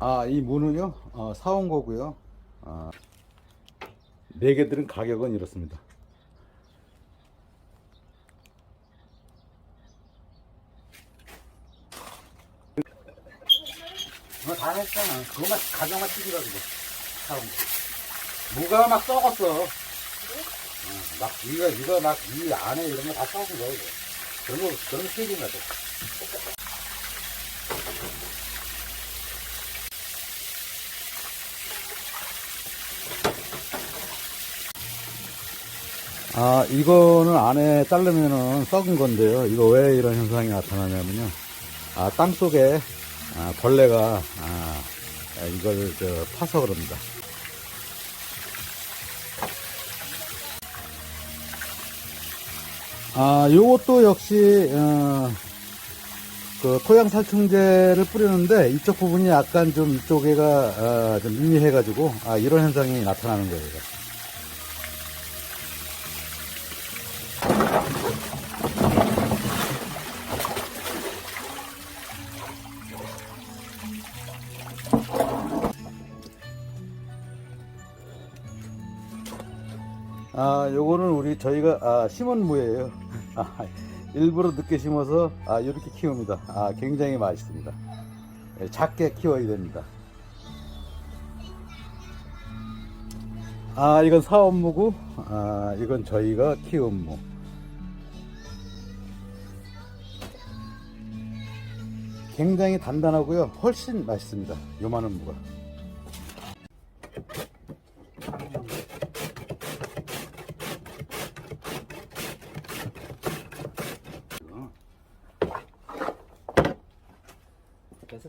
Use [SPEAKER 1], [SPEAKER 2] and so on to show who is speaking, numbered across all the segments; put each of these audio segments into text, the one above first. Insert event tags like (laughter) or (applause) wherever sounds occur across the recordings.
[SPEAKER 1] 아, 이 무는요, 어, 사온 거고요. 아, 네 개들은 가격은 이렇습니다. 어, 다 했잖아. 그거만 가격만 찍으라고 사온 거. 무가 막 썩었어. 어, 막 이거 이거 막이 안에 이런 거 다 썩은 거야 이거. 그런 거 그런 거 세긴 가 아, 이거는 안에 자르면은 썩은 건데요. 이거 왜 이런 현상이 나타나냐면요. 아, 땅 속에 아, 벌레가 아, 아, 이걸 저, 파서 그럽니다. 아, 요것도 역시 어, 그 토양 살충제를 뿌리는데 이쪽 부분이 약간 좀 이쪽에가 아, 좀 밋밋해가지고 아, 이런 현상이 나타나는 거예요. 이거. 아, 요거는 우리 저희가 아, 심은 무예요. 아, 일부러 늦게 심어서 아, 이렇게 키웁니다. 아, 굉장히 맛있습니다. 예, 작게 키워야 됩니다. 아, 이건 사원무고, 아, 이건 저희가 키운 무. 굉장히 단단하고요. 훨씬 맛있습니다. 요만한 무가.
[SPEAKER 2] 그래서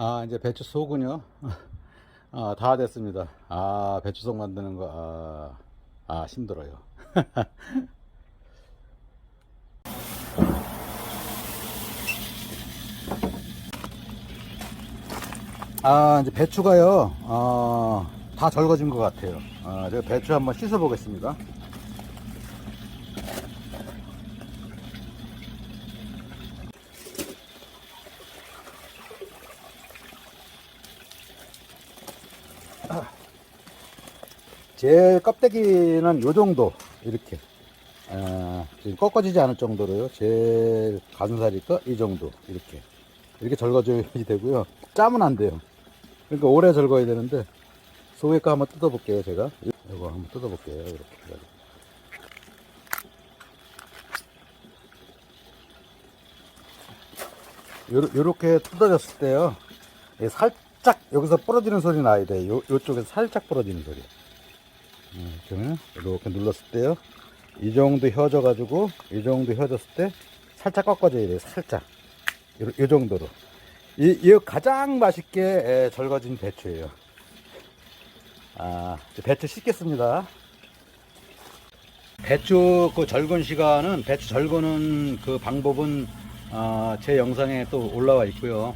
[SPEAKER 1] 아, 이제 배추 속은요. (laughs) 아, 다 됐습니다. 아, 배추 속 만드는 거, 아, 아, 힘들어요. (laughs) 아, 이제 배추가요, 어, 다 절거진 것 같아요. 아, 제가 배추 한번 씻어 보겠습니다. 제 껍데기는 요 정도 이렇게 아, 지금 꺾어지지 않을 정도로요. 제 가슴살이 거이 정도 이렇게 이렇게 절거줘야 되고요. 짜면 안 돼요. 그러니까 오래 절거야 되는데 속에 거 한번 뜯어 볼게요 제가. 이거 한번 뜯어 볼게요 이렇게. 요렇게 뜯어졌을 때요. 예, 살짝 여기서 부러지는 소리 나야 돼. 요, 요쪽에서 살짝 부러지는 소리 음, 그러면 이렇게 눌렀을 때요. 이 정도 혀져 가지고 이 정도 혀졌을 때 살짝 꺾어줘야 돼요. 살짝. 요, 요 정도로. 이, 이 가장 맛있게 에, 절거진 배추예요. 아, 배추 씻겠습니다. 배추 그 절근 시간은 배추 절거는 그 방법은 아, 제 영상에 또 올라와 있고요.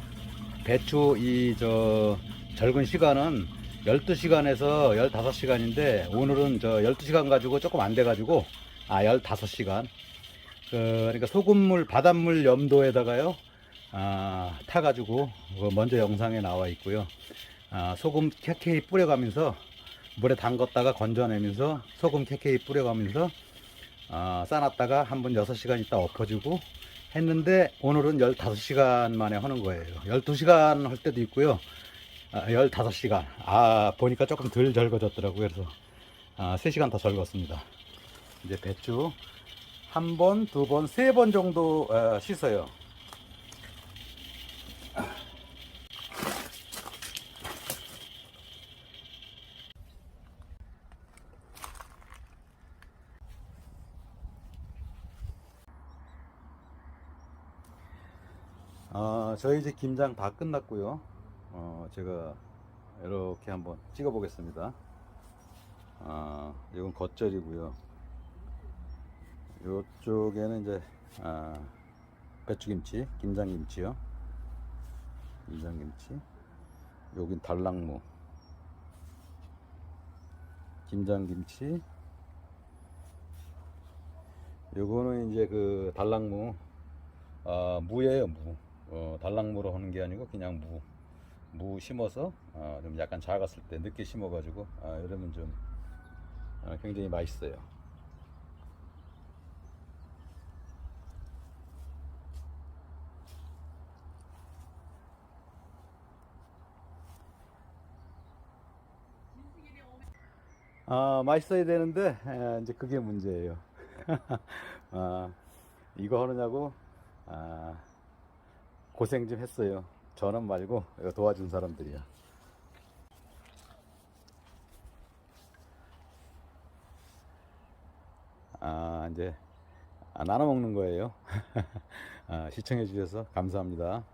[SPEAKER 1] 배추 이 저 절근 시간은 12시간에서 15시간인데 오늘은 저 12시간 가지고 조금 안 돼 가지고 아 15시간. 그, 그러니까 소금물 바닷물 염도에다가요 아, 타 가지고 그 먼저 영상에 나와 있고요. 아, 소금 캐케이 뿌려가면서 물에 담갔다가 건져내면서 소금 캐케이 뿌려가면서 아, 싸놨다가 한 번 6시간 있다 엎어주고 했는데 오늘은 15시간 만에 하는 거예요. 12시간 할 때도 있고요. 아, 15시간. 아 보니까 조금 덜 절거졌더라고요. 그래서 아, 3시간 더 절궜습니다. 이제 배추 한 번, 두 번, 세 번 정도 어, 씻어요. 아, 저희 이제 김장 다 끝났고요. 어, 제가 이렇게 한번 찍어 보겠습니다. 아, 이건 겉절이고요. 이쪽에는 이제 아, 배추김치, 김장김치요. 김장김치. 여긴 달랑무. 김장김치. 요거는 이제 그 달랑무 아, 무예요, 무. 어, 달랑무로 하는 게 아니고 그냥 무. 무 심어서 어, 좀 약간 작았을 때 늦게 심어가지고 아, 이러면 좀 어, 굉장히 맛있어요. 아, 맛있어야 되는데 에, 이제 그게 문제예요. (laughs) 아, 이거 하느냐고 아, 고생 좀 했어요. 저는 말고 이거 도와준 사람들이야. 아, 이제 아, 나눠 먹는 거예요. (laughs) 아, 시청해 주셔서 감사합니다.